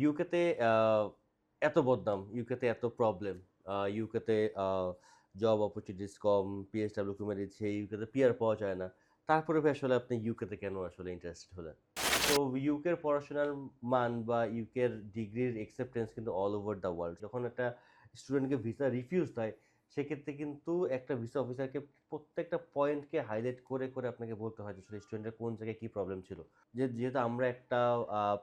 ইউকেতে এত বদনাম, ইউকেতে এত প্রবলেম, ইউকেতে জব অপরচুনিটিস কম, পিএসডাব্লিউ কমে দিচ্ছে, ইউকেতে পিয়ার পাওয়া যায় না। তারপরে আসলে আপনি ইউকেতে কেন আসলে ইন্টারেস্টেড হলেন? তো ইউকের পড়াশোনার মান বা ইউকের ডিগ্রির অ্যাকসেপ্টেন্স কিন্তু অল ওভার দ্য ওয়ার্ল্ড। যখন একটা স্টুডেন্টকে ভিসা রিফিউজ হয়, সেক্ষেত্রে কিন্তু একটা ভিসা অফিসারকে প্রত্যেকটা পয়েন্টকে হাইলাইট করে, করে আপনাকে বলতে হয় যে স্টুডেন্টের কোন জায়গায় কি প্রবলেম ছিল। যে যেহেতু আমরা একটা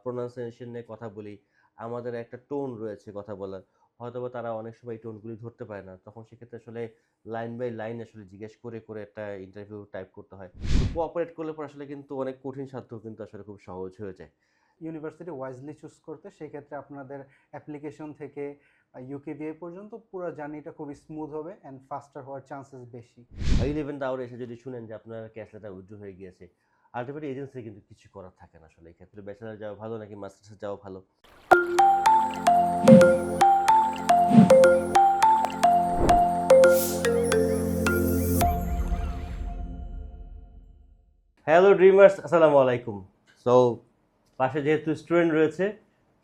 প্রোনাউন্সিয়েশন নিয়ে কথা বলি, আমাদের একটা টোন রয়েছে কথা বলার। হয়তোবা তারা অনেক সময় এই টোনগুলি ধরতে পারে না। তখন সেক্ষেত্রে আসলে লাইন বাই লাইন আসলে জিজ্ঞেস করে, করে একটা ইন্টারভিউ টাইপ করতে হয়। কোঅপারেট করলে পরে আসলে কিন্তু অনেক কঠিন সাধ্য কিন্তু আসলে খুব সহজ হয়ে যায়। ইউনিভার্সিটি ওয়াইজলি চুজ করতে সেক্ষেত্রে আপনাদের অ্যাপ্লিকেশন থেকে আ ইউকেভিএ পর্যন্ত পুরো জার্নিটা খুবই স্মুথ হবে অ্যান্ড ফাস্টার হওয়ার চান্সেস বেশি। 11th আওয়ারে এসে যদি শুনেন যে আপনার ক্যাশ লেটার হয়ে গিয়েছে, আল্টিমেটলি এজেন্সি কিন্তু কিছু করার থাকে না আসলে এই ক্ষেত্রে ব্যাচেলর যাওয়া ভালো নাকি মাস্টার্সে যাওয়া ভালো? হ্যালো ড্রিমার্স আসসালামু আলাইকুম। সো পাশে যেহেতু স্টুডেন্ট রয়েছে,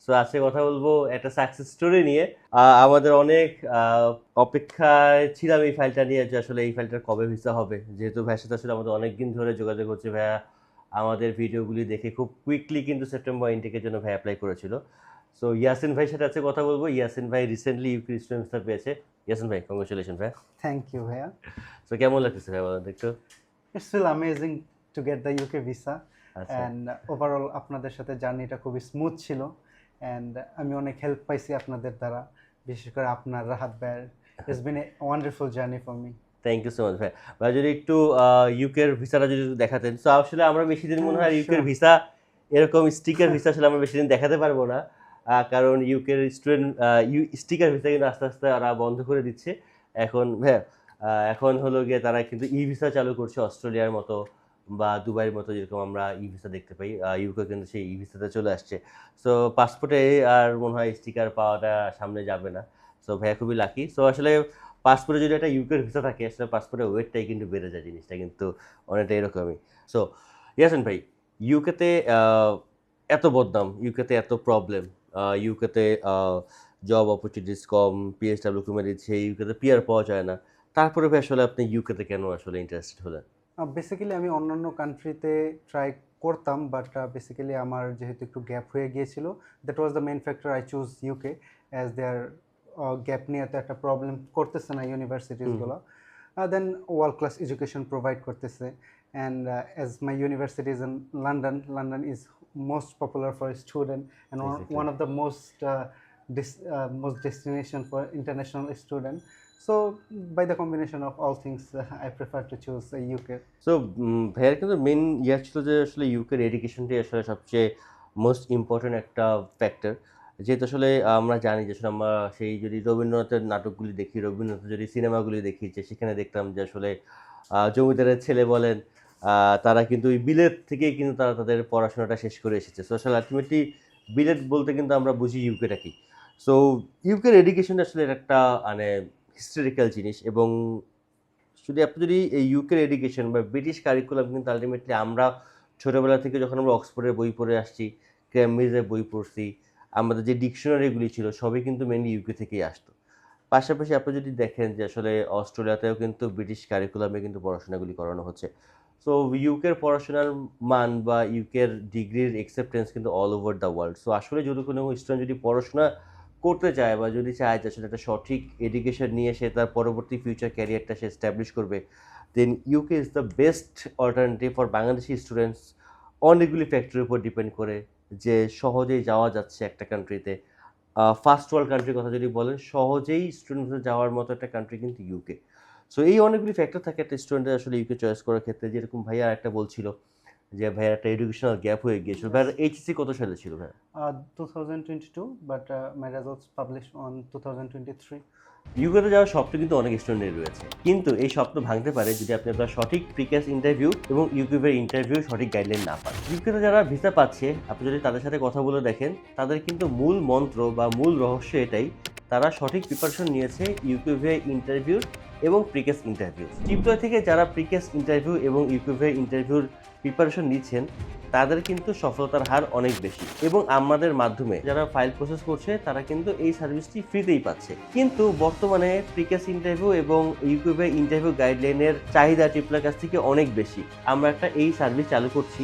সো আজকে কথা বলব একটা সাকসেস স্টোরি নিয়ে। আমাদের অনেক অপেক্ষায় ছিলাম এই ফাইলটা নিয়ে যে আসলে এই ফাইলটার কবে ভিসা হবে। যেহেতু ভাইয়ের সাথে আসলে আমাদের অনেকদিন ধরে যোগাযোগ হচ্ছে ভাইয়া আমাদের ভিডিওগুলি দেখে খুব কুইকলি কিন্তু সেপ্টেম্বর ইনটেকের জন্য ভাই অ্যাপ্লাই করেছিল। সো ইয়াসিন ভাইয়ের সাথে আজকে কথা বলব। ইয়াসিন ভাই রিসেন্টলি ইউকে স্টুডেন্ট পেয়েছে। ইয়াসিন ভাই কংগ্রাচুলেশন ভাইয়া। থ্যাংক ইউ ভাইয়া। সো কেমন লাগতেছে ভাই বলেন একটু? It's feel amazing to get the UK visa. And overall আপনাদের সাথে জার্নিটা খুবই স্মুথ ছিল অ্যান্ড আমি অনেক হেল্প পাইছি আপনাদের দ্বারা। বিশেষ করে আপনার রাহাত ভাইয়ের। It's been a wonderful journey for me. Thank you so much ভাই। ভাই যদি একটু ইউকের ভিসাটা যদি দেখাতেন। সো আসলে আমরা বেশি দিন মনে হয় হ্যাঁ, ইউকের ভিসা এরকম স্টিকার ভিসা আসলে আমরা বেশি দিন দেখাতে পারব না। কারণ ইউকের স্টুডেন্ট ইউ স্টিকার ভিসা কিন্তু আস্তে, আস্তে ওরা বন্ধ করে দিচ্ছে। এখন আ এখন হলো গিয়ে তারা কিন্তু ই ভিসা চালু করছে অস্ট্রেলিয়ার মতো বা দুবাইয়ের মতো যেরকম আমরা ই ভিসা দেখতে পাই। ইউকে কিন্তু সেই ই ভিসাতে চলে আসছে। সো পাসপোর্টে আর মনে হয় স্টিকার পাওয়াটা সামনে যাবে না। সো ভাইয়া খুবই লাকি। সো আসলে পাসপোর্টে যদি একটা ইউকের ভিসা থাকে আসলে পাসপোর্টের ওয়েটটাই কিন্তু বেড়ে যায় জিনিসটা কিন্তু অনেকটা এরকমই। সো ইয়াসিন ভাই ইউকেতে এত বদনাম, ইউকেতে এত প্রবলেম, ইউকেতে জব অপরচুনিটিস কম, পিএসডব্লিউ কমে দিচ্ছে, ইউকেতে পিআর পাওয়া যায় না। তারপরে ভাই আসলে আপনি ইউকেতে কেন আসলে ইন্টারেস্টেড হলেন? বেসিক্যালি আমি অন্যান্য কান্ট্রিতে ট্রাই করতাম বাট বেসিক্যালি আমার যেহেতু একটু গ্যাপ হয়ে গিয়েছিল that was the main factor I choose UK as there gap নিয়ে তো একটা প্রবলেম করতেছে না ইউনিভার্সিটিসগুলো। Then world class education provide করতেছে and as my university is in London, London is most popular for student and one of the most most destination for international student. So by the combination of all things I prefer to choose UK. So um ভাইয়ার কিন্তু main ইয়া ছিল যে আসলে ইউকের এডুকেশনটাই আসলে সবচেয়ে most important একটা factor. যেহেতু আসলে আমরা জানি যে আসলে আমরা সেই যদি রবীন্দ্রনাথের নাটকগুলি দেখি, রবীন্দ্রনাথের যদি সিনেমাগুলি দেখি যে সেখানে দেখতাম যে আসলে জমিদারের ছেলে বলেন তারা কিন্তু ওই বিলেত থেকেই কিন্তু তারা তাদের পড়াশোনাটা শেষ করে এসেছে। সো আসলে আল্টিমেটলি বিলেত বলতে কিন্তু আমরা বুঝি ইউকেটা কি। সো ইউকের এডুকেশনটা আসলে একটা মানে হিস্টোরিক্যাল জিনিস এবং যদি আপনি যদি এই ইউকের এডুকেশন বা ব্রিটিশ কারিকুলাম কিন্তু আল্টিমেটলি আমরা ছোটোবেলা থেকে যখন আমরা অক্সফোর্ডের বই পড়ে আসছি, কেমব্রিজের বই পড়ছি, আমাদের যে ডিকশনারিগুলি ছিল সবই কিন্তু মেনলি ইউকে থেকেই আসতো। পাশাপাশি আপনি যদি দেখেন যে আসলে অস্ট্রেলিয়াতেও কিন্তু ব্রিটিশ কারিকুলামে কিন্তু পড়াশোনাগুলি করানো হচ্ছে। সো ইউকের পড়াশোনার মান বা ইউকের ডিগ্রির অ্যাকসেপ্টেন্স কিন্তু all over the world. So আসলে যদি কোনো স্টুডেন্ট যদি পড়াশোনা করতে চায় বা যদি চায় যে আসলে একটা সঠিক এডুকেশন নিয়ে সে তার পরবর্তী ফিউচার ক্যারিয়ারটা সে এস্টাবলিশ করবে, then UK is the best alternative for Bangladeshi students অনেকগুলি ফ্যাক্টরির উপর ডিপেন্ড করে যে সহজেই যাওয়া যাচ্ছে একটা কান্ট্রিতে। ফার্স্ট ওয়ার্ল্ড কান্ট্রির কথা যদি বলেন সহজেই স্টুডেন্ট ভিসা যাওয়ার মতো একটা কান্ট্রি কিন্তু ইউকে। সো এই অনেকগুলি ফ্যাক্টর থাকে একটা স্টুডেন্টের আসলে ইউকে চয়েস করার ক্ষেত্রে যেরকম ভাইয়া আরেকটা বলছিল যে ভাইয়ার একটা এডুকেশনাল গ্যাপ হয়ে গিয়েছিল। ভাইয়ার এইচএসসি কত সালে ছিল ভাইয়া? Uh, 2022, but uh, my results published on 2023. ইউকেতে যাওয়ার স্বপ্ন কিন্তু অনেক স্টুডেন্টের রয়েছে। কিন্তু এই স্বপ্ন ভাঙতে পারে যদি আপনি আপনার সঠিক প্রিক্যাস ইন্টারভিউ এবং ইউকিউবের ইন্টারভিউ সঠিক গাইডলাইন না পান। ইউকেতে যারা ভিসা পাচ্ছে আপনি যদি তাদের সাথে কথা বলে দেখেন তাদের কিন্তু মূল মন্ত্র বা মূল রহস্য এটাই তারা সঠিক প্রিপারেশন নিয়েছে ইউকিউভিআই ইন্টারভিউ এবং প্রিকেস ইন্টারভিউ ট্রিপলয় থেকে যারা প্রিকেস ইন্টারভিউ এবং ইউকিউভিআই ইন্টারভিউর প্রিপারেশন নিচ্ছেন, তাদের কিন্তু সফলতার হার অনেক বেশি। এবং আমাদের মাধ্যমে যারা ফাইল প্রসেস করছে, তারা কিন্তু এই সার্ভিসটি ফ্রিতেই পাচ্ছে। কিন্তু বর্তমানে প্রিকেস ইন্টারভিউ এবং ইউকিউবে ইন্টারভিউ গাইডলাইনের চাহিদা ট্রিপলার কাছ থেকে অনেক বেশি। আমরা একটা এই সার্ভিস চালু করছি।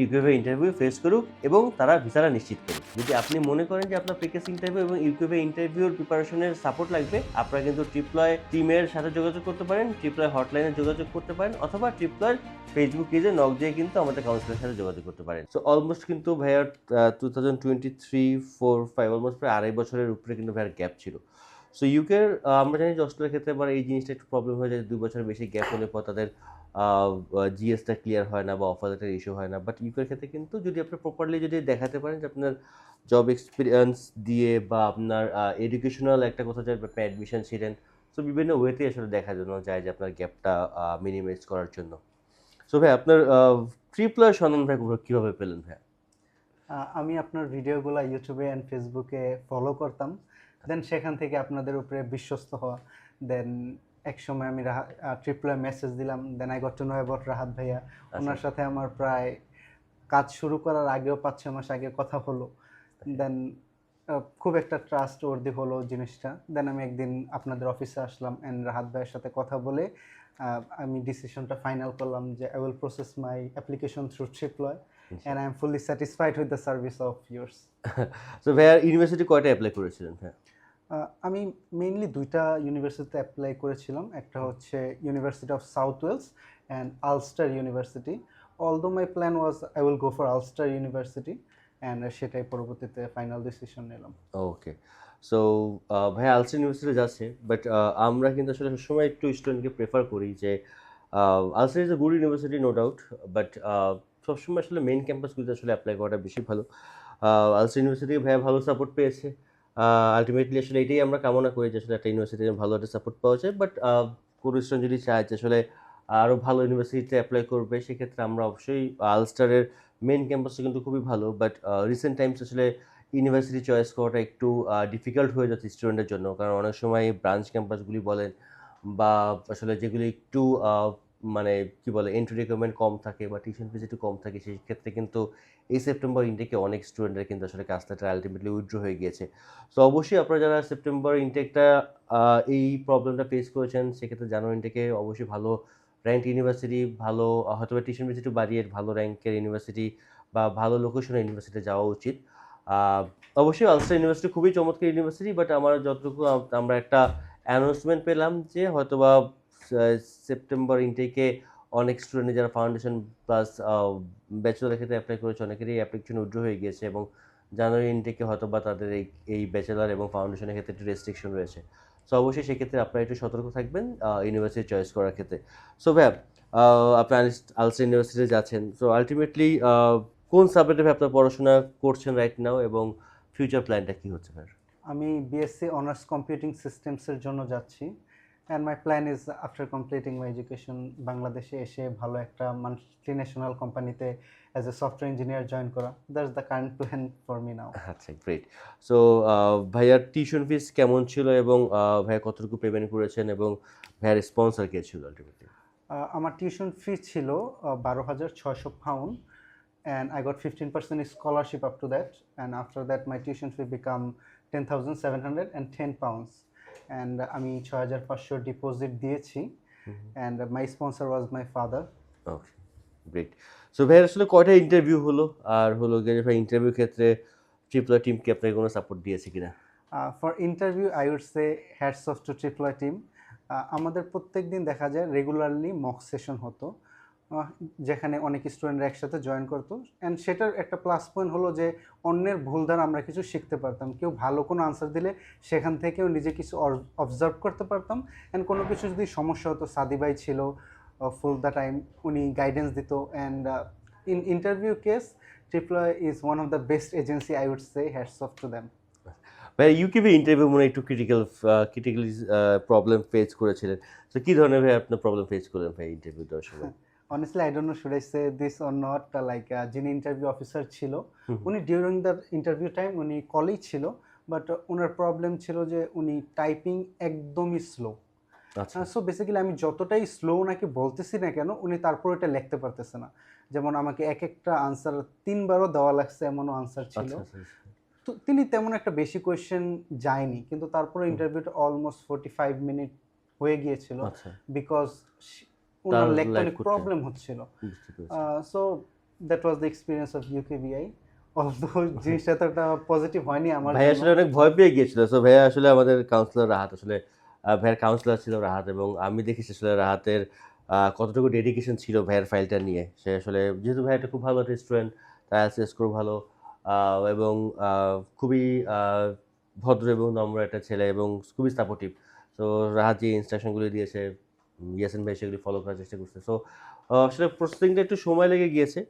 ইউকিউবে ইন্টারভিউ ফেস করুক এবং তারা ভিসাটা নিশ্চিত করুক। যদি আপনি মনে করেন যে আপনার প্রিকেস ইন্টারভিউ এবং ইউকিউবে ইন্টারভিউর প্রিপারেশনের সাপোর্ট লাগবে, আপনারা কিন্তু ট্রিপ্লয় টিমের সাথে যোগাযোগ করতে পারেন ট্রিপ্লয় হটলাইনে যোগাযোগ করতে পারেন, অথবা ট্রিপ্লয়ের ফেসবুক পেজে নক দিয়ে কিন্তু আমাদের কাউন্সিলের সাথে যোগাযোগ করতে পারেন। সো অলমোস্ট কিন্তু ভাইয়ার two thousand twenty three four five almost প্রায় আড়াই বছরের উপরে কিন্তু ভাইয়ার গ্যাপ ছিল। সো ইউকের আমরা জানি যে অস্ট্রেলিয়ার ক্ষেত্রে আবার এই জিনিসটা একটু প্রবলেম হয়ে যায়, দুই বছর বেশি গ্যাপ হলে পর তাদের জিএসটা ক্লিয়ার হয় না বা অফার লেটার ইস্যু হয় না। বাট ইউকের ক্ষেত্রে কিন্তু যদি আপনি প্রপারলি যদি দেখাতে পারেন যে আপনার জব এক্সপিরিয়েন্স দিয়ে বা আপনার এডুকেশনাল একটা কোথাও যায় আপনি অ্যাডমিশন ছিলেন সো বিভিন্ন ওয়েতে আসলে দেখা জন্য যায় যে আপনার গ্যাপটা মিনিমাইজ করার জন্য। সো ভাই আপনার ট্রিপলার সন্ধান ভাই কীভাবে পেলেন ভাই? আমি আপনার ভিডিওগুলো ইউটিউবে অ্যান্ড ফেসবুকে ফলো করতাম। দেন সেখান থেকে আপনাদের উপরে বিশ্বস্ত হওয়া। দেন এক সময় আমি ট্রিপলে মেসেজ দিলাম then I got to know about Rahat ভাইয়া। ওনার সাথে আমার প্রায় কাজ শুরু করার আগেও পাঁচ ছ মাস আগে কথা হলো। দেন খুব একটা ট্রাস্ট ওর্দি হলো জিনিসটা। দেন আমি একদিন আপনাদের অফিসে আসলাম অ্যান্ড রাহাত ভাইয়ের সাথে কথা বলে আমি ডিসিশনটা ফাইনাল করলাম যে I will process my application through Tripla and I am fully satisfied with the service of yours so ভাইয়া ইউনিভার্সিটি কয়টা অ্যাপ্লাই করেছিলেন হ্যাঁ আমি মেইনলি দুইটা ইউনিভার্সিটিতে অ্যাপ্লাই করেছিলাম। একটা হচ্ছে university of South Wales and Ulster university although my plan was I will go for Ulster university and সেটাই পরবর্তীতে ফাইনাল ডিসিশন নিলাম। ওকে সো ভাই আলসা ইউনিভার্সিটি যাচ্ছে বাট আমরা কিন্তু আসলে সবসময় একটু স্টুডেন্টকে প্রেফার করি যে Ulster is a good university no doubt but সবসময় আসলে মেন ক্যাম্পাসগুলিতে আসলে অ্যাপ্লাই করাটা বেশি ভালো। আলসা ইউনিভার্সিটি ভাইয়া ভালো সাপোর্ট পেয়েছে। আলটিমেটলি আসলে এটাই আমরা কামনা করি যে আসলে একটা ইউনিভার্সিটিতে ভালো একটা সাপোর্ট পাওয়া যায় বাট কোনো স্টুডেন্ট যদি চায় যে আসলে আরও ভালো ইউনিভার্সিটিতে অ্যাপ্লাই করবে, সেক্ষেত্রে আমরা অবশ্যই আলস্টারের মেন ক্যাম্পাসটা কিন্তু খুবই ভালো বাট রিসেন্ট টাইমস আসলে ইউনিভার্সিটি চয়েস করাটা একটু ডিফিকাল্ট হয়ে যাচ্ছে স্টুডেন্টের জন্য, কারণ অনেক সময় ব্রাঞ্চ ক্যাম্পাসগুলি বলেন বা আসলে যেগুলি একটু মানে কি বলে এন্ট্রি রিকোয়ারমেন্ট কম থাকে বা টিউশন ফিজ একটু কম থাকে, সেই ক্ষেত্রে কিন্তু এই সেপ্টেম্বর ইনটেকে অনেক স্টুডেন্টরা কিন্তু আসলে কাজটা আলটিমেটলি উইথড্র হয়ে গিয়েছে। তো অবশ্যই আপনারা যারা সেপ্টেম্বর ইনটেকটা এই প্রবলেমটা ফেস করেছেন সেক্ষেত্রে জানুয়ারি ইনটেকে অবশ্যই ভালো র্যাঙ্ক ইউনিভার্সিটি ভালো আহ, বা টিউশন ফিজ বাড়িয়ে ভালো র্যাঙ্কের ইউনিভার্সিটি বা ভালো লোকেশনের ইউনিভার্সিটিতে যাওয়া উচিত। অবশ্যই আলস্টার ইউনিভার্সিটি খুবই চমৎকার ইউনিভার্সিটি বাট আমার যতটুকু আমরা একটা অ্যানাউন্সমেন্ট পেলাম যে হয়তোবা সেপ্টেম্বর ইনটেকে অনেক স্টুডেন্ট যারা ফাউন্ডেশন প্লাস ব্যাচেলার ক্ষেত্রে অ্যাপ্লাই করেছে অনেকেরই অ্যাপ্লিকেশন উইথড্র হয়ে গিয়েছে এবং জানুয়ারি ইনটেকে হয়তো বা তাদের এই এই ব্যাচেলার এবং ফাউন্ডেশনের ক্ষেত্রে একটু রেস্ট্রিকশন রয়েছে। সো অবশ্যই সেক্ষেত্রে আপনারা একটু সতর্ক থাকবেন ইউনিভার্সিটি চয়েস করার ক্ষেত্রে। সো ভাইয়া আহ, আপনি আলস্টার ইউনিভার্সিটিতে যাচ্ছেন। সো আলটিমেটলি কোন সাবজেক্টে আপনার পড়াশোনা করছেন রাইট নাও এবং ফিউচার প্ল্যানটা কী হচ্ছে ভাই আমি বিএসসি অনার্স কম্পিউটিং সিস্টেমসের জন্য যাচ্ছি। And my plan is after completing my education বাংলাদেশে এসে ভালো একটা মাল্টি ন্যাশনাল কোম্পানিতে as a software engineer join করা। That's the current plan for me now আচ্ছা গ্রেট সো ভাইয়ার টিউশন ফিস কেমন ছিল এবং ভাইয়া কতটুকু পেমেন্ট করেছেন এবং ভাইয়ার স্পন্সর কে ছিল আলটিমেটলি আমার টিউশন ফি ছিল বারো হাজার ছয়শো pound and I got fifteen percent scholarship up to that and after that my tuition fee become ten thousand seven hundred and আমি ছয় হাজার পাঁচশো ডিপোজিট দিয়েছি and my sponsor was my father okay great so ভাইয়ার আসলে কয়টা interview হলো? আর হলো গিয়ে ভাই ইন্টারভিউ ক্ষেত্রে ট্রিপলা টিমকে আপনাকে কোনো সাপোর্ট দিয়েছে কিনা? For interview I would say hats off to Tripla team আমাদের প্রত্যেক দিন দেখা যায় রেগুলারলি মক সেশন হতো। যেখানে অনেক স্টুডেন্টরা একসাথে জয়েন করতো। অ্যান্ড সেটার একটা প্লাস পয়েন্ট হলো যে অন্যের ভুল দ্বারা আমরা কিছু শিখতে পারতাম। কেউ ভালো কোনো আনসার দিলে সেখান থেকেও নিজে কিছু অবজার্ভ করতে পারতাম। অ্যান্ড কোনো কিছু যদি সমস্যা হতো সাদিবাই ছিল ফুল দ্য টাইম উনি গাইডেন্স দিত। And in interview case Tripla is one of the best agency, I would say. Hats off to them. ভাই ইউকিবি ইন্টারভিউ মনে একটু ক্রিটিক্যাল ক্রিটিক্যালি প্রবলেম ফেস করেছিলেন। তো কী ধরনের ভাই আপনার প্রবলেম ফেস করলেন ভাই ইন্টারভিউ দেওয়ার সময়? Honestly, I don't know should I say this or not. uh, Like uh, যিনি ইন্টারভিউ অফিসার ছিল উনি ডিউরিং দ্য ইন্টারভিউ টাইম উনি কলেই ছিল বাট ওনার প্রবলেম ছিল যে উনি টাইপিং একদমই স্লো সো বেসিক্যালি আমি যতটাই স্লো নাকি বলতেছি না কেন উনি তারপর এটা লিখতে পারতেছে না। যেমন আমাকে এক একটা আনসার তিনবারও দেওয়া লাগছে এমনও আনসার ছিল। আচ্ছা আচ্ছা আচ্ছা। তো তিনি তেমন একটা বেশি কোয়েশ্চেন যায়নি কিন্তু তারপরে ইন্টারভিউটা অলমোস্ট ফোর্টি ফাইভ মিনিট হয়ে গিয়েছিল। বিকজ ওনার অনেক প্রবলেম হচ্ছিল। So that was the experience of UKVI although জিনিসটা তো একটা পজিটিভ হয়নি আমার ভাই আসলে অনেক ভয় পেয়ে গিয়েছিল। সো ভাইয়া আসলে আমাদের কাউন্সিলর রাহাত আসলে ভাইয়ের কাউন্সিলর ছিল রাহাত এবং আমি দেখেছি আসলে রাহাতের কতটুকু ডেডিকেশন ছিল ভাইয়ের ফাইলটা নিয়ে। সে আসলে যেহেতু ভাই একটা খুব ভালো রেস্টুরেন্ট তার স্কোর ভালো এবং খুবই আহ, ভদ্র এবং নম্র একটা ছেলে এবং খুবই সাপোর্টিভ তো রাহাত যে ইনস্ট্রাকশনগুলি দিয়েছে ইয়াসিন ভাই সেগুলি ফলো করার চেষ্টা করছে। সো আসলে প্রসেসিংটা একটু সময় লেগে গিয়েছে।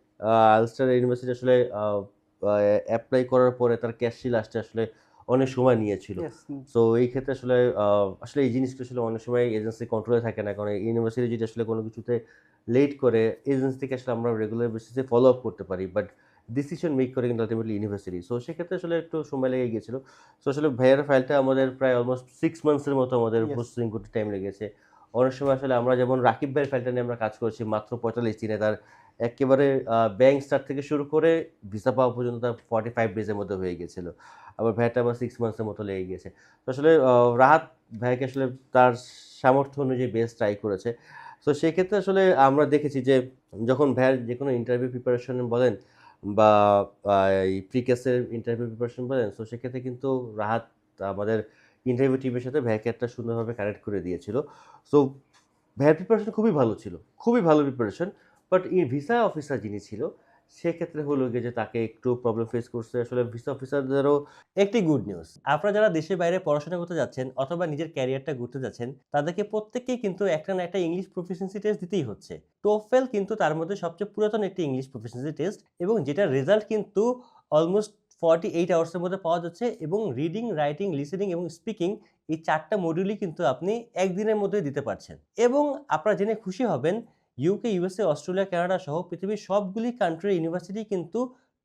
আলস্টার ইউনিভার্সিটি আসলে অ্যাপ্লাই করার পরে তার ক্যাশ ক্যাশশিল আসতে আসলে অনেক সময় নিয়েছিল। সো এই ক্ষেত্রে আসলে আসলে এই জিনিসটা আসলে অনেক সময় এজেন্সি কন্ট্রোলে থাকে না। কারণ ইউনিভার্সিটি যদি আসলে কোনো কিছুতে লেট করে এজেন্সি থেকে আসলে আমরা রেগুলার বেসিসে ফলো আপ করতে পারি। বাট ডিসিশন মেক করে কিন্তু আলটিমেটলি ইউনিভার্সিটি সো সেক্ষেত্রে আসলে একটু সময় লেগে গিয়েছিল। সো আসলে ভাইয়ার ফাইলটা আমাদের প্রায় অলমোস্ট সিক্স মান্থসের মতো আমাদের প্রসেসিং করতে টাইম লেগেছে। অনেক সময় আসলে আমরা যেমন রাকিব ভাইয়ের ফাইলটা নিয়ে আমরা কাজ করছি, মাত্র পঁয়তাল্লিশ দিনে তার একেবারে ব্যাংক স্টার্ট থেকে শুরু করে ভিসা পাওয়া পর্যন্ত তার ফর্টি ফাইভ ডেজের মধ্যে হয়ে গিয়েছিল। আবার ভাইয়াটা আবার সিক্স মান্থসের মতো লেগে গিয়েছে। তো আসলে রাহাত ভাইকে আসলে তার সামর্থ্য অনুযায়ী বেস্ট ট্রাই করেছে। তো সেই ক্ষেত্রে আসলে আমরা দেখেছি যে, যখন ভাইয়ার যে কোনো ইন্টারভিউ প্রিপারেশন বলেন বা এই প্রিকেসের ইন্টারভিউ প্রিপারেশন বলেন, তো সেক্ষেত্রে কিন্তু রাহাত আমাদের ইন্টারভিউ টিমের সাথে ভাইকে একটা সুন্দরভাবে কানেক্ট করে দিয়েছিল। সো ভাইয়ের প্রিপারেশন খুবই ভালো ছিল, খুবই ভালো প্রিপারেশন বাট এই ভিসা অফিসার যিনি ছিল, সেক্ষেত্রে হলো গিয়ে যে তাকে একটু প্রবলেম ফেস করছে। আসলে ভিসা অফিসারদেরও একটি গুড নিউজ আপনারা যারা দেশের বাইরে পড়াশোনা করতে যাচ্ছেন অথবা নিজের ক্যারিয়ারটা করতে যাচ্ছেন, তাদেরকে প্রত্যেককেই কিন্তু একটা না একটা ইংলিশ প্রফিসিয়েন্সি টেস্ট দিতেই হচ্ছে। টোফেল কিন্তু তার মধ্যে সবচেয়ে পুরাতন একটি ইংলিশ প্রফিসিয়েন্সি টেস্ট এবং যেটা রেজাল্ট কিন্তু অলমোস্ট ফর্টি এইট আওয়ার্সের মধ্যে পাওয়া যাচ্ছে এবং রিডিং রাইটিং লিসেনিং এবং স্পিকিং এই চারটা মডিউলই কিন্তু আপনি একদিনের মধ্যে দিতে পারছেন। এবং আপনারা জেনে খুশি হবেন ইউকে ইউএসএ অস্ট্রেলিয়া কানাডা সহ পৃথিবীর সবগুলি কান্ট্রির ইউনিভার্সিটি কিন্তু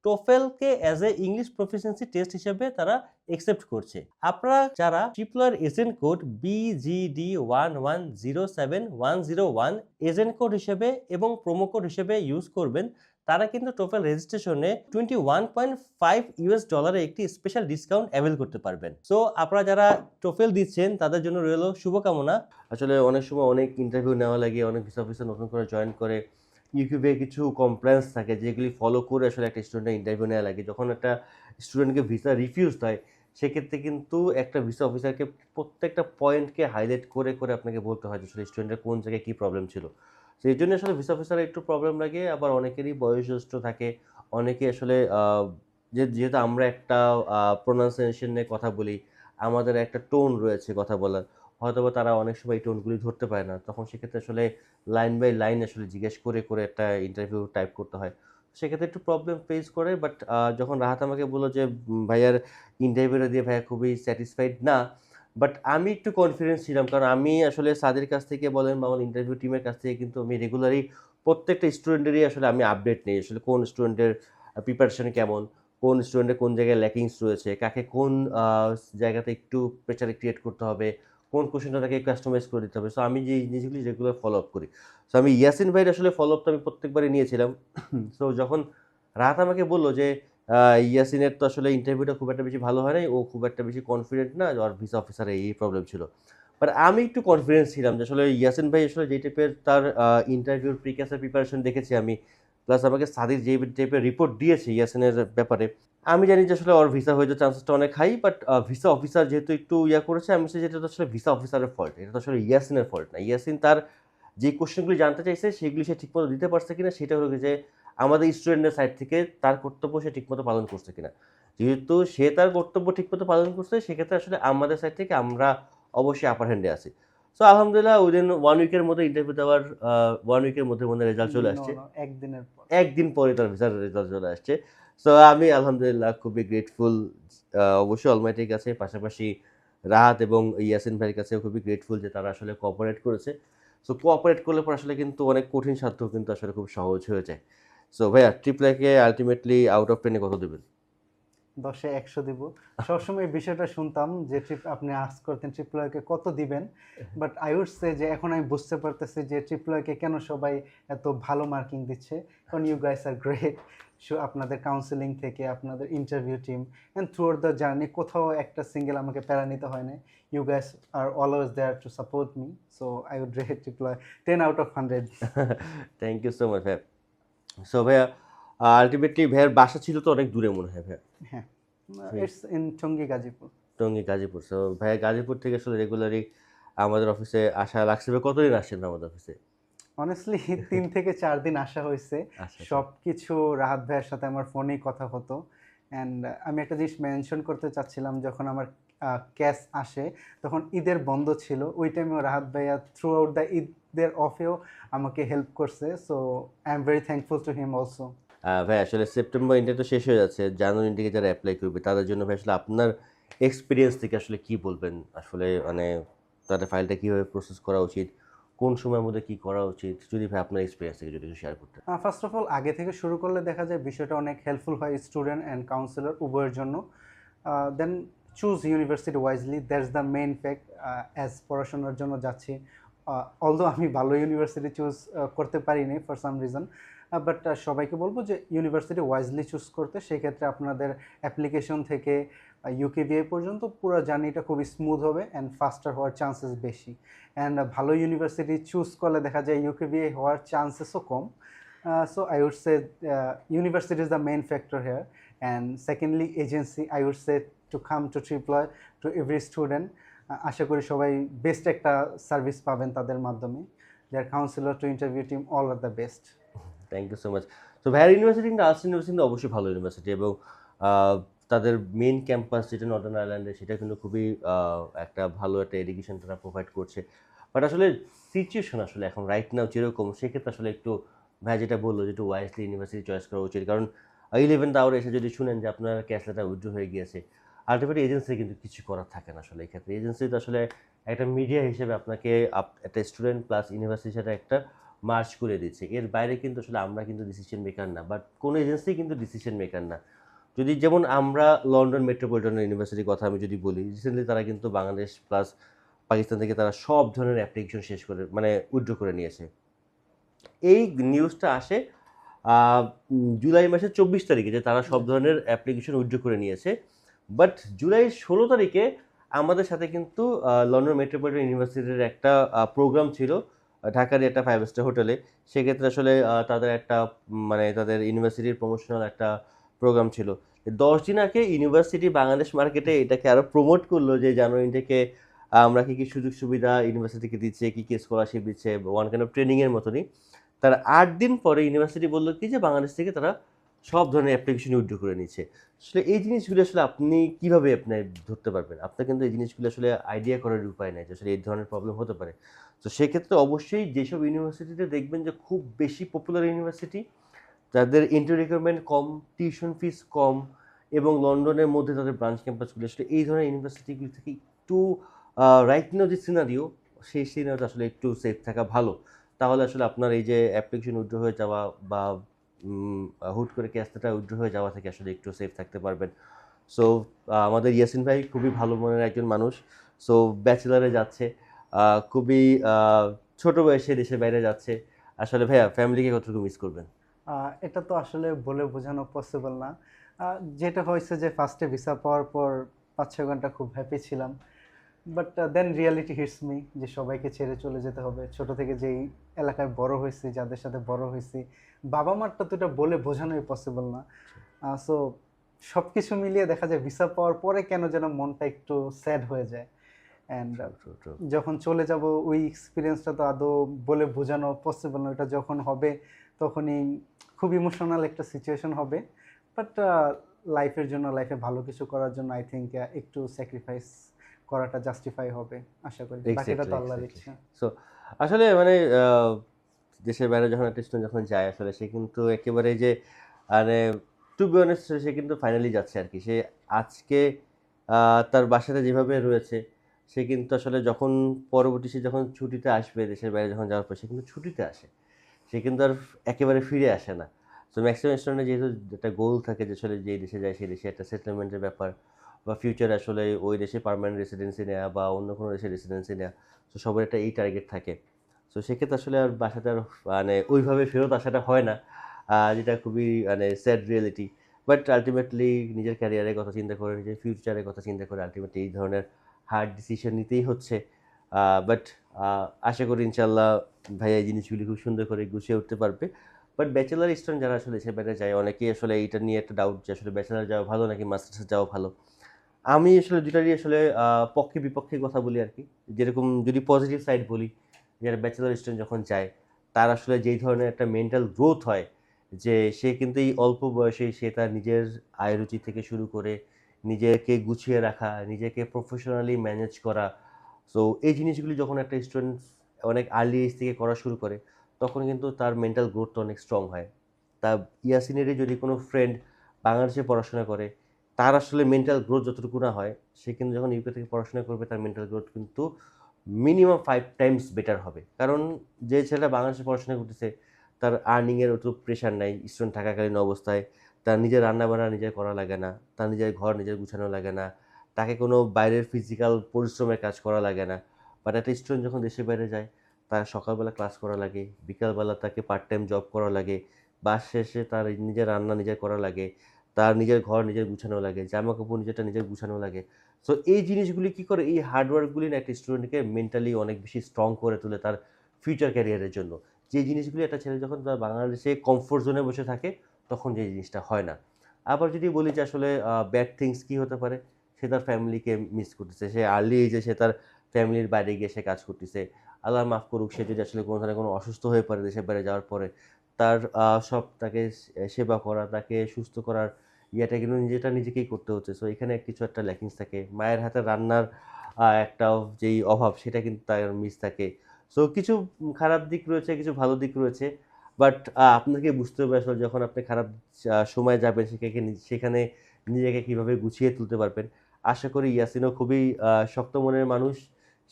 টোফেলকে as a English proficiency test হিসেবে তারা একসেপ্ট করছে। আপনারা যারা Tripler agent code BGD one one zero seven one zero one agent code হিসেবে এবং প্রোমো কোড হিসেবে ইউজ করবেন তারা কিন্তু TOEFL রেজিস্ট্রেশনে twenty one point five US ডলারে একটি স্পেশাল ডিসকাউন্ট অ্যাভেল করতে পারবেন। সো আপনারা যারা টোফেল দিচ্ছেন, তাদের জন্য রইল শুভকামনা। আসলে অনেক সময় অনেক ইন্টারভিউ নেওয়া লাগে, অনেক ভিসা অফিসার নতুন করে জয়েন করে। ইউকিউবে কিছু কমপ্লেন্স থাকে, যেগুলি ফলো করে আসলে একটা স্টুডেন্টের ইন্টারভিউ নেওয়া লাগে। যখন একটা স্টুডেন্টকে ভিসা রিফিউজ হয়, সেক্ষেত্রে কিন্তু একটা ভিসা অফিসারকে প্রত্যেকটা পয়েন্টকে হাইলাইট করে করে আপনাকে বলতে হয় যে আসলে স্টুডেন্টের কোন জায়গায় কী প্রবলেম ছিল। এই জন্য আসলে ভিসা অফিসারের একটু প্রবলেম লাগে। আবার অনেকেরই বয়োজ্যেষ্ঠ থাকে। অনেকে আসলে যে, যেহেতু আমরা একটা প্রোনাউন্সিয়েশন নিয়ে কথা বলি, আমাদের একটা টোন রয়েছে কথা বলার। হয়তো বা তারা অনেক সময় এই টোনগুলি ধরতে পারে না। তখন সেক্ষেত্রে আসলে লাইন বাই লাইন আসলে জিজ্ঞেস করে করে একটা ইন্টারভিউ টাইপ করতে হয়। সেক্ষেত্রে একটু প্রবলেম ফেস করে বাট যখন রাহাত আমাকে বলল যে ভাইয়ার ইন্টারভিউটা দিয়ে ভাইয়া খুবই স্যাটিসফাইড না বাট আমি একটু কনফিডেন্স ছিলাম, কারণ আমি আসলে সাদের কাছ থেকে বলেন বা আমার ইন্টারভিউ টিমের কাছ থেকে কিন্তু আমি রেগুলারই প্রত্যেকটা স্টুডেন্টেরই আসলে আমি আপডেট নিই। আসলে কোন স্টুডেন্টের প্রিপারেশন কেমন, কোন স্টুডেন্টের কোন জায়গায় ল্যাকিংস রয়েছে, কাকে কোন জায়গাতে একটু প্রেচারে ক্রিয়েট করতে হবে, কোন কোশ্চেনটা তাকে কাস্টমাইজ করে দিতে হবে। সো আমি যে জিনিসগুলি রেগুলার ফলো আপ করি। সো আমি ইয়াসিন ভাইয়ের আসলে ফলো আপটা আমি প্রত্যেকবারই নিয়েছিলাম। সো যখন রাত আমাকে বলল যে ইয়াসিনের তো আসলে ইন্টারভিউটা খুব একটা বেশি ভালো হয় নাই। ও খুব একটা বেশি কনফিডেন্ট না আর ভিসা অফিসারে এই প্রবলেম ছিল। বাট আমি একটু কনফিডেন্স ছিলাম যে আসলে ইয়াসিন ভাই আসলে যে টাইপের তার ইন্টারভিউর প্রিকাসের প্রিপারেশন দেখেছি আমি প্লাস আমাকে সাদির যে টাইপের রিপোর্ট দিয়েছে ইয়াসিনের ব্যাপারে, আমি জানি যে আসলে ওর ভিসা হয়ে যাওয়ার চান্সেসটা অনেক হাই বাট ভিসা অফিসার যেহেতু একটু ইয়া করেছে, আমি বলছি যে এটা তো আসলে ভিসা অফিসারের ফল্ট এটা তো আসলে ইয়াসিনের ফল্ট না। ইয়াসিন তার যে কোশ্চেনগুলি জানতে চাইছে, সেগুলি সে ঠিকমতো দিতে পারছে কিনা, সেটা হলো যে আমাদের স্টুডেন্টের সাইড থেকে তার কর্তব্য সে ঠিকমতো পালন করছে কিনা। যেহেতু সে তার কর্তব্য ঠিকমতো পালন করছে সেক্ষেত্রে আসলে আমাদের সাইড থেকে আমরা অবশ্যই আপার হ্যান্ডে আছি। সো আলহামদুলিল্লাহ উইদিন ওয়ান উইকের মধ্যে ইন্টারভিউ দেওয়ার ওয়ান উইকের মধ্যে মধ্যে রেজাল্ট চলে আসছে। একদিনের একদিন পরে তার ভিসার রেজাল্ট চলে আসছে। সো আমি আলহামদুলিল্লাহ খুবই গ্রেটফুল অবশ্যই অলমাইটির কাছে পাশাপাশি রাহাত এবং ইয়াসিন ভাইয়ের কাছেও খুবই গ্রেটফুল যে তারা আসলে কোঅপারেট করেছে। সো কোঅপারেট করলে পর আসলে কিন্তু অনেক কঠিন সাধ্য কিন্তু আসলে খুব সহজ হয়ে যায়। সো ভাইয়া ট্রিপলাকে আলটিমেটলি আউট অফ টেনে কত দেবেন? দশে একশো দিব। সবসময় বিষয়টা শুনতাম যে ট্রিপ আপনি আস করতেন ট্রিপলয়কে কত দিবেন। বাট আই উড সে যে এখন আমি বুঝতে পারতেছি যে ট্রিপলয়কে কেন সবাই এত ভালো মার্কিং দিচ্ছে। কারণ you guys are great so আপনাদের কাউন্সিলিং থেকে আপনাদের interview team and throughout the journey কোথাও একটা সিঙ্গেল আমাকে প্যারা নিতে হয় না you guys are always there to support me so I would rate Tripla ten out of hundred thank you so much ভাইয়া। সো ভাইয়া আলটিমেটলি ভাইয়ার বাসা ছিল তো অনেক দূরে মনে হয় ভাইয়া। হ্যাঁ। It's in Tongi Gazipur Tongi Gazipur so ভাইয়া গাজীপুর থেকে আসলে রেগুলারই আমাদের অফিসে আসা লাগছে কতদিন আসছেন আমাদের অফিসে অনেস্টলি তিন থেকে চার দিন আসা হয়েছে। আচ্ছা সব কিছু রাহাত ভাইয়ের সাথে আমার ফোনেই কথা হতো। অ্যান্ড আমি একটা জিনিস মেনশন করতে চাচ্ছিলাম যখন আমার ক্যাশ আসে তখন ঈদের বন্ধ ছিল। ওই টাইমেও রাহাত ভাইয়া থ্রু আউট দ্য ঈদের অফেও আমাকে হেল্প করছে so I am very thankful to him also ভাই আসলে সেপ্টেম্বর ইন্টার তো শেষ হয়ে যাচ্ছে জানুয়ারি থেকে যারা অ্যাপ্লাই করবে তাদের জন্য ভাই আসলে আপনার এক্সপিরিয়েন্স থেকে আসলে কি বলবেন? আসলে মানে তাদের ফাইলটা কীভাবে প্রসেস করা উচিত? কোন সময়ের মধ্যে কি করা উচিত? যদি ভাই আপনার এক্সপিরিয়েন্স থেকে যদি শেয়ার করতেন। ফার্স্ট অফ অল আগে থেকে শুরু করলে দেখা যায় বিষয়টা অনেক হেল্পফুল হয় স্টুডেন্ট অ্যান্ড কাউন্সিলর উভয়ের জন্য। Then choose university wisely that's the main fact as পড়াশোনার জন্য যাচ্ছি। অলদো আমি ভালো ইউনিভার্সিটি চুজ করতে পারিনি ফর সাম রিজন বাট সবাইকে বলব যে ইউনিভার্সিটি ওয়াইজলি চুজ করতে সেক্ষেত্রে আপনাদের অ্যাপ্লিকেশন থেকে ইউকেবিএ পর্যন্ত পুরো জার্নিটা খুবই স্মুথ হবে অ্যান্ড ফাস্টার হওয়ার চান্সেস বেশি। অ্যান্ড ভালো ইউনিভার্সিটি চুজ করলে দেখা যায় ইউকেবিএ হওয়ার চান্সেসও কম। So I would say university is the main factor here and secondly agency I would say to come to Tripla to every. Uh, আশা করি সবাই বেস্ট একটা সার্ভিস পাবেন তাদের মাধ্যমে। Their counsellor to interview team all are the best thank you so much তো ভ্যার university কিন্তু আর্টস ইউনিভার্সিটি অবশ্যই ভালো ইউনিভার্সিটি এবং তাদের মেন ক্যাম্পাস যেটা নর্দার্ন আয়ারল্যান্ডে সেটা কিন্তু খুবই একটা ভালো একটা এডুকেশন তারা প্রোভাইড করছে। বাট আসলে সিচুয়েশন আসলে এখন রাইট নাও যেরকম, সেক্ষেত্রে আসলে একটু ভাই যেটা বলল যে ওয়াইসলি ইউনিভার্সিটি চয়েস করা উচিত। কারণ ইলেভেন্থ আওয়ার এসে যদি শুনেন যে আপনার ক্যাশ লেটার উইথড্র হয়ে গিয়েছে আলটিমেটলি এজেন্সি কিন্তু কিছু করার থাকে না আসলে এই ক্ষেত্রে এজেন্সি তো আসলে একটা মিডিয়া হিসেবে আপনাকে আপ- একটা স্টুডেন্ট প্লাস ইউনিভার্সিটির সাথে একটা মার্চ করে দিচ্ছে। এর বাইরে কিন্তু আসলে আমরা কিন্তু ডিসিশন মেকার না বাট কোনো এজেন্সি কিন্তু ডিসিশন মেকার না। যদি যেমন আমরা লন্ডন মেট্রোপলিটন ইউনিভার্সিটির কথা আমি যদি বলি রিসেন্টলি তারা কিন্তু বাংলাদেশ প্লাস পাকিস্তান থেকে তারা সব ধরনের অ্যাপ্লিকেশন শেষ করে মানে উইথড্র করে নিয়েছে। এই নিউজটা আসে জুলাই মাসের চব্বিশ তারিখে যে তারা সব ধরনের অ্যাপ্লিকেশন উইথড্র করে নিয়েছে। বাট জুলাই ষোলো তারিখে আমাদের সাথে কিন্তু লন্ডন মেট্রোপলিটন ইউনিভার্সিটির একটা প্রোগ্রাম ছিল ঢাকার একটা ফাইভ স্টার হোটেলে সেক্ষেত্রে আসলে তাদের একটা মানে তাদের ইউনিভার্সিটির প্রমোশনাল একটা প্রোগ্রাম ছিল। দশ দিন আগে ইউনিভার্সিটি বাংলাদেশ মার্কেটে এটাকে আরও প্রমোট করল যে, জানুয়ারি থেকে আমরা কী কী সুযোগ সুবিধা ইউনিভার্সিটিকে দিচ্ছে, কী কী স্কলারশিপ দিচ্ছে ওয়ান কাইন্ড অফ ট্রেনিংয়ের মতনই। তার আট দিন পরে ইউনিভার্সিটি বলল কি যে, বাংলাদেশ থেকে তারা সব ধরনের অ্যাপ্লিকেশন উইথড্র করে নিচ্ছে। আসলে এই জিনিসগুলো আসলে আপনি কীভাবে আপনি ধরতে পারবেন? আপনার কিন্তু এই জিনিসগুলো আসলে আইডিয়া করার উপায় নাই যে আসলে এই ধরনের প্রবলেম হতে পারে। তো সেক্ষেত্রে অবশ্যই যেসব ইউনিভার্সিটিতে দেখবেন যে খুব বেশি পপুলার ইউনিভার্সিটি যাদের ইন্টার রিকোয়ারমেন্ট কম টিউশন ফিস কম এবং লন্ডনের মধ্যে তাদের ব্রাঞ্চ ক্যাম্পাসগুলো আসলে এই ধরনের ইউনিভার্সিটিগুলি থেকে একটু রাইট নাও যে সিনারিও সেই সিনারিওটা আসলে একটু সেফ থাকা ভালো। তাহলে আসলে আপনার এই যে অ্যাপ্লিকেশন উইথড্র হয়ে যাওয়া বা হুট করে ক্যাশটা উইথড্র হয়ে যাওয়া থেকে আসলে একটু সেফ থাকতে পারবেন। সো আমাদের ইয়াসিন ভাই খুবই ভালো মনের একজন মানুষ। সো ব্যাচেলারে যাচ্ছে। খুবই ছোট বয়সে দেশের বাইরে যাচ্ছে। আসলে ভাইয়া ফ্যামিলিকে কতটুকু মিস করবেন? এটা তো আসলে বলে বোঝানো পসিবল না। যেটা হয়েছে যে ফার্স্টে ভিসা পাওয়ার পর পাঁচ ছয় ঘণ্টা খুব হ্যাপি ছিলাম। But then reality hits me যে সবাইকে ছেড়ে চলে যেতে হবে। ছোট থেকে যেই এলাকায় বড় হয়েছি যাদের সাথে বড় হয়েছি বাবা মারটা তো এটা বলে বোঝানোই পসিবল না। সো সব কিছু মিলিয়ে দেখা যায় ভিসা পাওয়ার পরে কেন যেন মনটা একটু স্যাড হয়ে যায়। অ্যান্ড যখন চলে যাব ওই এক্সপিরিয়েন্সটা তো আদৌ বলে বোঝানো পসিবল না। ওটা যখন হবে তখনই খুব ইমোশনাল একটা সিচুয়েশন হবে। বাট লাইফের জন্য লাইফে ভালো কিছু করার জন্য আই থিঙ্ক একটু স্যাক্রিফাইস করাটা জাস্টিফাই হবে আশা করি। বাকিটা তো আল্লাহর. ইচ্ছা আসলে মানে দেশের বাইরে যখন একটা স্টুডেন্ট যখন যায় আসলে সে কিন্তু একেবারে যে মানে টু বি অনেস্ট সে কিন্তু ফাইনালি যাচ্ছে আর কি। সে আজকে তার বাসাতে যেভাবে রয়েছে সে কিন্তু আসলে যখন পরবর্তী সে যখন ছুটিতে আসবে দেশের বাইরে যখন যাওয়ার পর সে কিন্তু ছুটিতে আসে। সে কিন্তু আর একেবারে ফিরে আসে না। তো ম্যাক্সিমাম স্টুডেন্টের যেহেতু একটা গোল থাকে যে আসলে যেই দেশে যায় সেই দেশে একটা সেটেলমেন্টের ব্যাপার বা ফিউচারে আসলে ওই দেশে পারমানেন্ট রেসিডেন্সি নেওয়া বা অন্য কোনো দেশে রেসিডেন্সি নেওয়া তো সবার একটা এই টার্গেট থাকে। তো সেক্ষেত্রে আসলে আর আর মানে ওইভাবে ফেরত আসাটা হয় না যেটা খুবই মানে স্যাড রিয়েলিটি বাট আলটিমেটলি নিজের ক্যারিয়ারের কথা চিন্তা করে, নিজের ফিউচারের কথা চিন্তা করে আলটিমেটলি এই ধরনের হার্ড ডিসিশন নিতেই হচ্ছে। বাট আশা করি ইনশাল্লাহ ভাইয়া এই জিনিসগুলি খুব সুন্দর করে গুছিয়ে উঠতে পারবে। বাট ব্যাচেলার স্টুডেন্ট যারা আসলে সে বাইরে যায়, অনেকেই আসলে এইটা নিয়ে একটা ডাউট যে আসলে ব্যাচেলার যাওয়া ভালো নাকি মাস্টার্সে যাওয়া ভালো। আমি আসলে দুটারই আসলে পক্ষে বিপক্ষে কথা বলি আর কি। যেরকম যদি পজিটিভ সাইড বলি যারা ব্যাচেলার স্টুডেন্ট যখন যায়, তার আসলে যেই ধরনের একটা মেন্টাল গ্রোথ হয়, যে সে কিন্তু এই অল্প বয়সে সে তার নিজের আয় রুচি থেকে শুরু করে, নিজেকে গুছিয়ে রাখা, নিজেকে প্রফেশনালি ম্যানেজ করা। সো এই জিনিসগুলি যখন একটা স্টুডেন্ট অনেক আর্লি এজ থেকে করা শুরু করে, তখন কিন্তু তার মেন্টাল গ্রোথটা অনেক স্ট্রং হয়। তা ইয়াসিনেরই যদি কোনো ফ্রেন্ড বাংলাদেশে পড়াশোনা করে তার আসলে মেন্টাল গ্রোথ যতটুকু না হয়, সে কিন্তু যখন ইউকে থেকে পড়াশোনা করবে, তার মেন্টাল গ্রোথ কিন্তু মিনিমাম ফাইভ টাইমস বেটার হবে। কারণ যে ছেলেটা বাংলাদেশে পড়াশোনা করতেছে, তার আর্নিংয়ের অত প্রেশার নাই স্টুডেন্ট থাকাকালীন অবস্থায়, তার নিজের রান্নাবান্না নিজের করা লাগে না, তার নিজের ঘর নিজের গুছানো লাগে না, তাকে কোনো বাইরের ফিজিক্যাল পরিশ্রমের কাজ করা লাগে না। বাট একটা স্টুডেন্ট যখন দেশের বাইরে যায়, তার সকালবেলা ক্লাস করা লাগে, বিকালবেলা তাকে পার্ট টাইম জব করা লাগে, বাস শেষে তার নিজের রান্না নিজের করা লাগে তার নিজের ঘর নিজের গুছানো লাগে জামা কাপড় নিজেরটা নিজের গুছানো লাগে। সো এই জিনিসগুলি কী করে? এই হার্ডওয়ার্কগুলি না একটা স্টুডেন্টকে মেন্টালি অনেক বেশি স্ট্রং করে তোলে তার ফিউচার ক্যারিয়ারের জন্য। যে জিনিসগুলি একটা ছেলে যখন তার বাংলাদেশে কমফোর্ট জোনে বসে থাকে, তখন যে জিনিসটা হয় না। আবার যদি বলি যে আসলে ব্যাড থিংস কী হতে পারে? সে তার ফ্যামিলিকে মিস করতেছে, সে আর্লি এজে সে তার ফ্যামিলির বাইরে গিয়ে সে কাজ করতেছে। আল্লাহ মাফ করুক, সে যদি আসলে কোনো ধরনের কোনো অসুস্থ হয়ে পড়ে দেশের বাইরে যাওয়ার পরে, তার সব তাকে সেবা করা, তাকে সুস্থ করার ইয়েটা কিন্তু নিজেটা নিজেকেই করতে হচ্ছে। সো এখানে কিছু একটা ল্যাকিংস থাকে। মায়ের হাতে রান্নার একটা যেই অভাব, সেটা কিন্তু তার মিস থাকে। সো কিছু খারাপ দিক রয়েছে, কিছু ভালো দিক রয়েছে। বাট আপনাকে বুঝতে হবে আসলে যখন আপনি খারাপ সময় যাবেন, সেখানে সেখানে নিজেকে কীভাবে গুছিয়ে তুলতে পারবেন। আশা করি ইয়াসিনও খুবই শক্ত মনের মানুষ।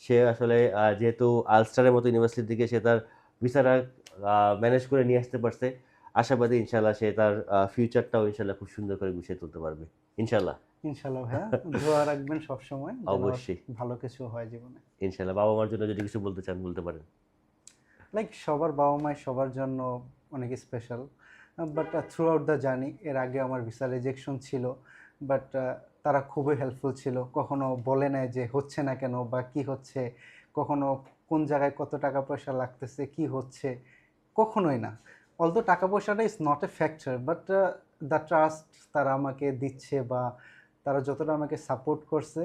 সে আসলে যেহেতু আলস্টারের মতো ইউনিভার্সিটির দিকে সে তার ভিসাটা ম্যানেজ করে নিয়ে আসতে পারছে। আশাবাদী ইনশাল্লাহ সে তার ফিউচারটাও ইনশাল্লাহ খুব সুন্দর করে গুছিয়ে তুলতে পারবে। ইনশাল্লাহ ইনশাল্লাহ ভাইয়া দোয়া রাখবেন সবসময় অবশ্যই। ভালো কিছু হয় জীবনে। ইনশাল্লাহ বাবা মার জন্য যদি কিছু বলতে চান বলতে পারেন। লাইক সবার বাবা মাই সবার জন্য অনেক special but throughout the journey এর আগে আমার ভিসা রিজেকশন ছিল বাট তারা খুবই হেল্পফুল ছিল। কখনো বলে নেয় যে হচ্ছে না কেন বা কি হচ্ছে কখনো কোন জায়গায় কত টাকা পয়সা লাগতেছে কি হচ্ছে কখনোই না। অলদো টাকা পয়সাটা is not a factor but the trust তারা আমাকে দিচ্ছে বা তারা যতটা আমাকে সাপোর্ট করছে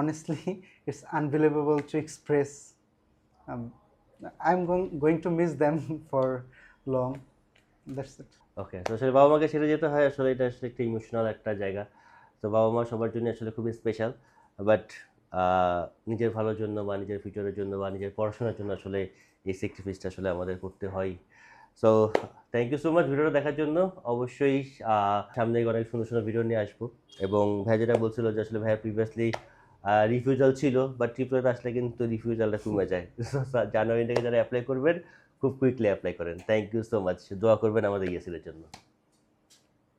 honestly it's unbelievable to express I'm going, going to miss them for long. Okay তো আসলে বাবা মাকে ছেড়ে যেতে হয় আসলে এটা আসলে একটা ইমোশনাল একটা জায়গা। তো বাবা মা সবার জন্য আসলে খুবই স্পেশাল বাট নিজের ভালোর জন্য বা নিজের ফিউচারের জন্য বা নিজের পড়াশোনার জন্য আসলে এই স্যাক্রিফাইসটা আসলে আমাদের করতে হয়। So thank you so much ভিডিওটা দেখার জন্য। অবশ্যই সামনে অনেক সুন্দর সুন্দর ভিডিও নিয়ে আসব। এবং ভাই যেটা বলছিল যে আসলে ভাইয়া প্রিভিয়াসলি রিফিউজাল ছিল বাট ট্রিপলেট আসলে কিন্তু রিফিউজালটা কমে যায়। জানুয়ারি থেকে যারা অ্যাপ্লাই করবেন, খুব কুইকলি অ্যাপ্লাই করেন। থ্যাংক ইউ সো মাচ দোয়া করবেন আমাদের ইয়েসিলের জন্য।